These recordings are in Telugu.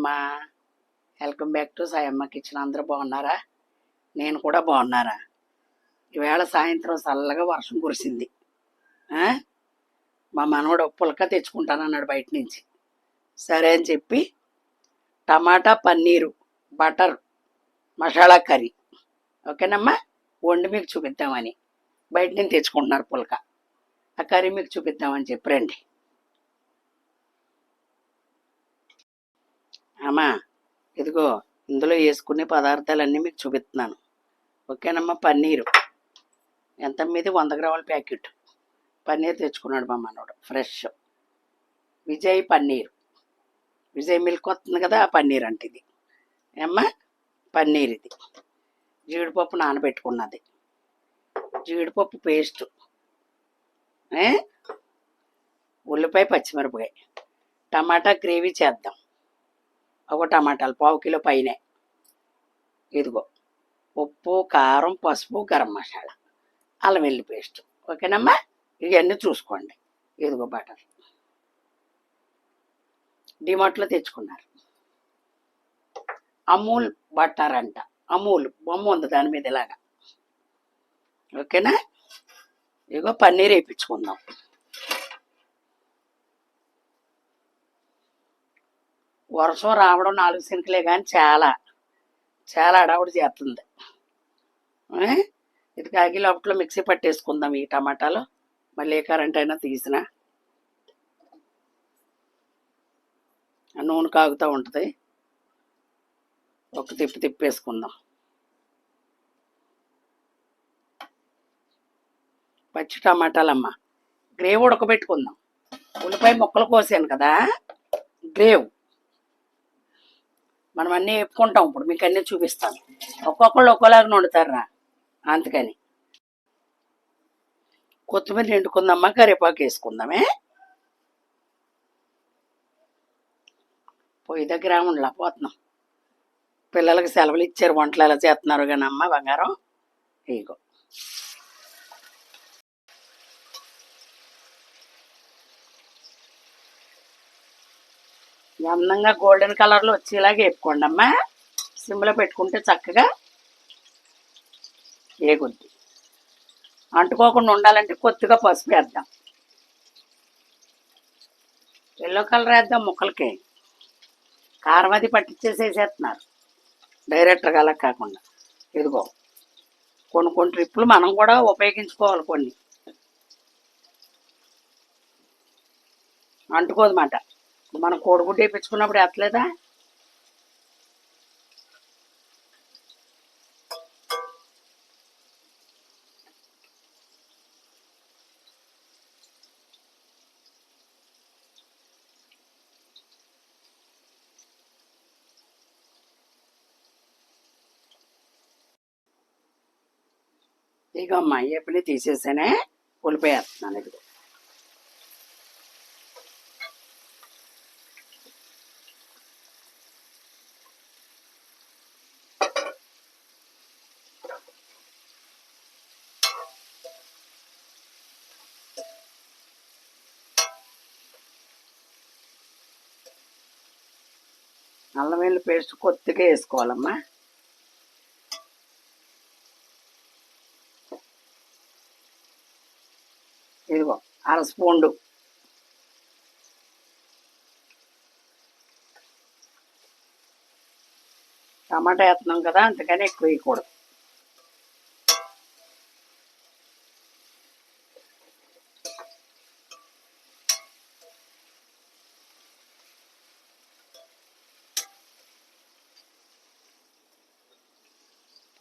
అమ్మా. Welcome back to Sayamma kitchen అందరూ బాగున్నారా? నేను కూడా బాగున్నారా? ఈవేళ సాయంత్రం చల్లగా వర్షం కురిసింది. మా మనవడు పులక తెచ్చుకుంటానన్నాడు బయట నుంచి. సరే అని చెప్పి tomato paneer butter masala curry. ఓకేనమ్మా? వండి మీకు చూపిద్దామని. బయట నుంచి తెచ్చుకుంటున్నారు పులక. ఆ కర్రీ మీకు చూపిద్దామని చెప్పి రండి. అమ్మా ఇదిగో ఇందులో వేసుకునే పదార్థాలన్నీ మీకు చూపిస్తున్నాను. ఓకేనమ్మా? పన్నీరు. ఎంత మీద? వంద గ్రాముల ప్యాకెట్. పన్నీర్ తెచ్చుకున్నాడు మా మనోడు ఫ్రెష్. విజయ్ పన్నీర్. విజయ్ మిల్క్ వస్తుంది కదా ఆ పన్నీర్ అంటే ఇది ఏమ్మా? పన్నీర్ ఇది. జీడిపప్పు నానబెట్టుకున్నది. జీడిపప్పు పేస్ట్. ఉల్లిపాయ పచ్చిమిరపకాయ. టమాటా గ్రేవీ చేద్దాం. ఒక టమాటాలు పావు కిలో పైన. ఇదిగో ఉప్పు కారం పసుపు గరం మసాలా అల్లం వెల్లి పేస్ట్. ఓకేనమ్మా? ఇవన్నీ చూసుకోండి. ఇదిగో బటర్. డిమార్ట్లో తెచ్చుకున్నారు. అమూల్ బటర్ అంట. అమూల్ బొమ్మ ఉంది దాని మీద ఇలాగా. ఓకేనా? ఇదిగో పన్నీర్ వేయించుకుందాం. వర్షం రావడం నాలుగు సినికలే కానీ చాలా. చాలా అడవుడు చేస్తుంది ఇది కాగి లోపల మిక్సీ పట్టేసుకుందాం ఈ టమాటాలు. మళ్ళీ ఏ కరెంట్ అయినా తీసిన. నూనె కాగుతూ ఉంటుంది. ఒక తిప్పి తిప్పేసుకుందాం. పచ్చి టమాటాలమ్మ. గ్రేవ్ ఉడకబెట్టుకుందాం. ఉల్లిపాయ ముక్కలు కోసాను కదా. గ్రేవ్. మనం అన్నీ చెప్పుకుంటాం. ఇప్పుడు మీకు అన్నీ చూపిస్తాను. ఒక్కొక్కళ్ళు ఒక్కోలాగా వండుతారా అందుకని. కొత్తిమీర నిండుకుందామా కరివేపాకు వేసుకుందామే. పొయ్యి దగ్గర ఉండలా పోతున్నాం. పిల్లలకి సెలవులు ఇచ్చారు వంటలు ఎలా చేస్తున్నారు కానీ అమ్మ బంగారం? ఇగో. అందంగా గోల్డెన్ కలర్లో వచ్చేలాగా వేపుకోండి అమ్మా. సిమ్లో పెట్టుకుంటే చక్కగా వేగుద్ది. అంటుకోకుండా ఉండాలంటే కొద్దిగా పసుపు వేద్దాం. ఎల్లో కలర్ వేద్దాం ముక్కలకి. కారం అది పట్టించేసేసేస్తున్నారు డైరెక్ట్గా అలా కాకుండా. ఇదిగో కొన్ని కొన్ని ట్రిప్పులు మనం కూడా ఉపయోగించుకోవాలి కొన్ని. అంటుకోదన్నమాట. మనం కోడిగుడ్డు వేయించుకున్నప్పుడు ఎత్తలేదా ఇక అమ్మా ఎప్పుడు తీసేసానే ఉల్లిపోయేస్తున్నాను ఇప్పుడు అల్లం వెల్లుల్లి పేస్ట్ కొద్దిగా వేసుకోవాలమ్మా. ఇదిగో అర స్పూండు టమాటా వేస్తున్నాం కదా అందుకని ఎక్కువ వేయకూడదు.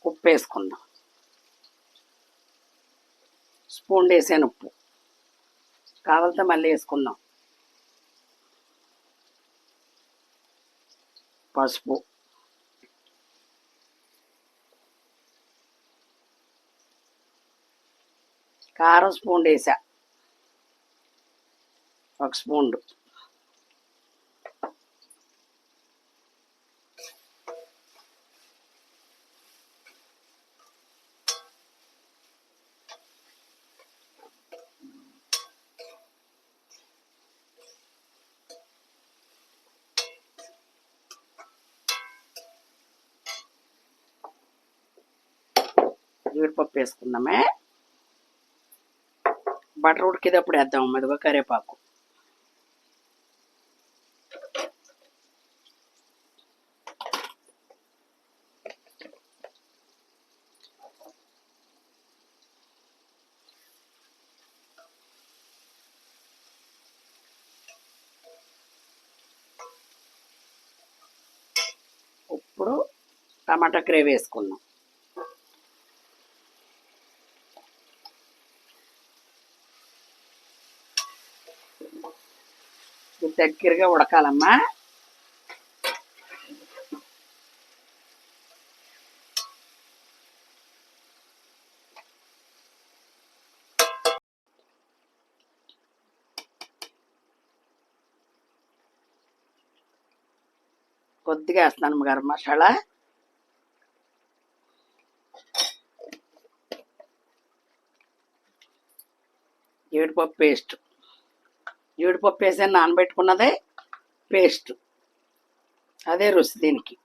ఉప్పు వేసుకుందాం స్పూన్ వేసాను ఉప్పు కావాలితే మళ్ళీ వేసుకుందాం. పసుపు. కారం స్పూన్ వేసా. ఒక స్పూన్. జీడిపప్పు వేసుకుందామే. బటర్ ఉడికేటప్పుడు వేద్దాం అదిగో కరివేపాకు. ఇప్పుడు టమాటా గ్రేవీ వేసుకుందాం. దగ్గరగా ఉడకాలమ్మా. కొద్దిగా వేస్తున్నాను గరం మసాలా. జీడిపప్పు పేస్ట్. జీడిపప్పు వేసి నానబెట్టుకున్నదే పేస్ట్. అదే రుచి దీనికి.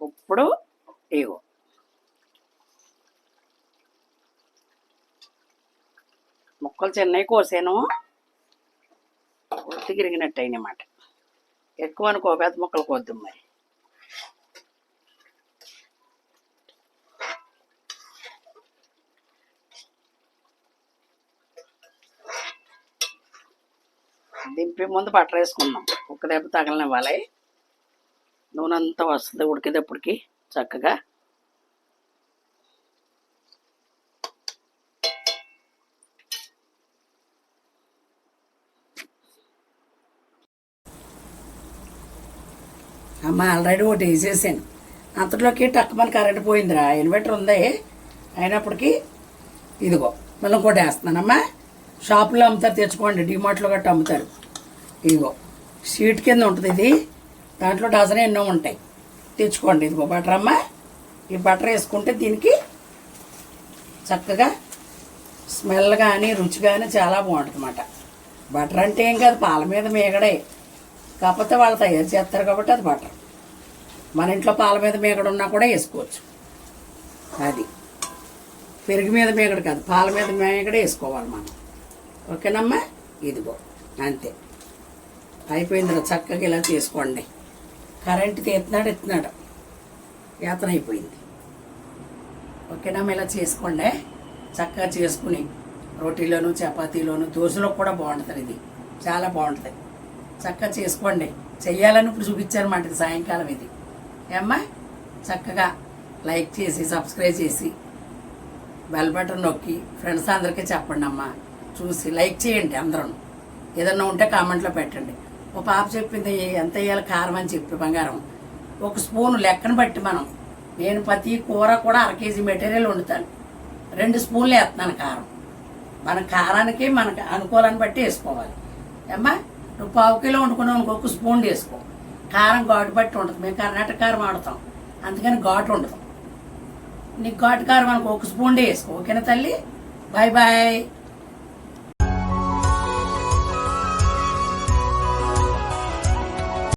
ఇప్పుడు ఇగో ముక్కలు చిన్నవి కోసాను. ఒత్తి గిరిగినట్టు అయినమాట ఎక్కువ అనుకో పెద్ద ముక్కలు కోద్దాం మరి. దింపే ముందు బట్టర్ వేసుకున్నాం ఒక్క దెబ్బ తగలనివ్వాలి. నూనె అంతా వస్తుంది ఉడికేటప్పటికి చక్కగా. అమ్మ ఆల్రెడీ ఒకటి వేసేసాను. అంతలోకి టక్కుమని కరెంట్ పోయిందిరా. ఇన్వర్టర్ ఉంది. అయినప్పటికీ ఇదిగో మళ్ళీ ఇంకోటి వేస్తున్నానమ్మా షాపులో అమ్ముతారు తెచ్చుకోండి. డిమార్ట్లో గట్రా అమ్ముతారు. ఇదిగో షీట్ కింద ఉంటుంది ఇది. దాంట్లో డజన్ ఎన్నో ఉంటాయి. తెచ్చుకోండి ఇదిగో బటర్ అమ్మ. ఈ బటర్ వేసుకుంటే దీనికి చక్కగా స్మెల్ కానీ రుచి కానీ చాలా బాగుంటుంది అన్నమాట బటర్ అంటే ఏం కాదు పాల మీద మేగడే. కాకపోతే వాళ్ళు తయారు చేస్తారు కాబట్టి అది బటర్ మన ఇంట్లో పాల మీద మేకడు ఉన్నా కూడా వేసుకోవచ్చు. అది. పెరుగు మీద మేకడు కాదు పాల మీద మేకడే వేసుకోవాలి మనం. ఓకేనమ్మా? ఇదిగో అంతే. అయిపోయిందిరా చక్కగా ఇలా చేసుకోండి కరెంట్ తీస్తున్నాడు ఎత్తున్నాడు. యాతన అయిపోయింది ఓకేనమ్మా ఇలా చేసుకోండి. చక్కగా చేసుకుని రోటీలోను చపాతీలోను దోశలో కూడా బాగుంటుంది ఇది. చాలా బాగుంటుంది. చక్కగా చేసుకోండి. చెయ్యాలని ఇప్పుడు చూపించారన్నమాట ఇది సాయంకాలం ఇది. ఏమ్మా? చక్కగా లైక్ చేసి సబ్స్క్రైబ్ చేసి బెల్ బటన్ నొక్కి ఫ్రెండ్స్ అందరికీ చెప్పండి అమ్మా. చూసి లైక్ చేయండి అందరూ ఏదన్నా ఉంటే కామెంట్లో పెట్టండి. ఒక పాప చెప్పింది ఎంత వేయాలి కారం? అని చెప్పి బంగారం. ఒక స్పూన్ లెక్కను బట్టి మనం. నేను ప్రతి కూర కూడా అర కేజీ మెటీరియల్ వండుతాను. రెండు స్పూన్లు వేస్తున్నాను కారం. మన కారానికి మనకు అనుకూలాన్ని బట్టి వేసుకోవాలి. అమ్మా నువ్వు పావు కిలో వండుకున్నావు ఒక స్పూన్ వేసుకో. కారం ఘాటు బట్టి ఉంటుంది. మేము కర్ణాటక కారం వాడతాం. అందుకని ఘాటు ఉండదు. నీకు ఘాటు కారం అనుకో ఒక స్పూన్ వేసుకో ఓకేనా తల్లి? Bye bye